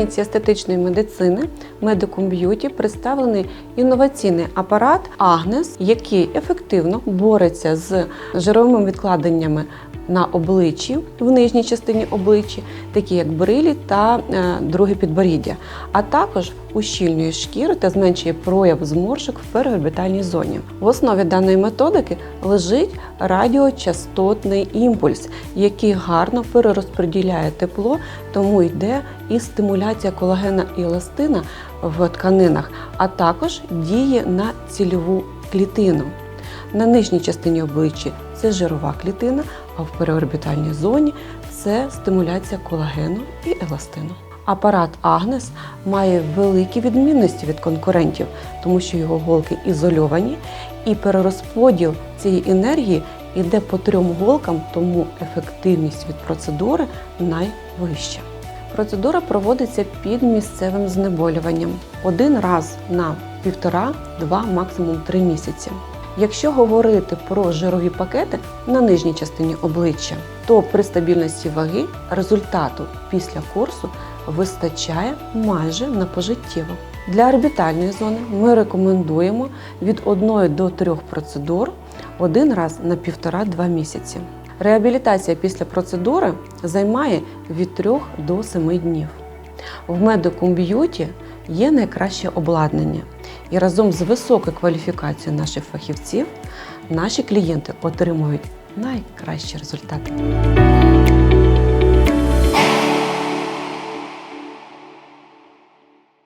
кабінеті естетичної медицини Medicum Beauty представлений інноваційний апарат Агнес, який ефективно бореться з жировими відкладеннями на обличчі в нижній частині обличчя, такі як брилі та е, друге підборіддя, а також ущільнює шкіру та зменшує прояв зморшок в переорбітальній зоні. В основі даної методики лежить радіочастотний імпульс, який гарно перерозподіляє тепло, тому йде і стимуляція колагена і еластина в тканинах, а також діє на цільову клітину. На нижній частині обличчя це жирова клітина, в переорбітальній зоні це стимуляція колагену і еластину. Апарат Агнес має великі відмінності від конкурентів, тому що його голки ізольовані, і перерозподіл цієї енергії йде по трьом голкам, тому ефективність від процедури найвища. Процедура проводиться під місцевим знеболюванням один раз на півтора, два, максимум три місяці. Якщо говорити про жирові пакети на нижній частині обличчя, то при стабільності ваги результату після курсу вистачає майже на пожиттєво. Для орбітальної зони ми рекомендуємо від 1 до 3 процедур один раз на 1,5-2 місяці. Реабілітація після процедури займає від 3 до 7 днів. В Medicum Beauty є найкраще обладнання. І разом з високою кваліфікацією наших фахівців наші клієнти отримують найкращі результати.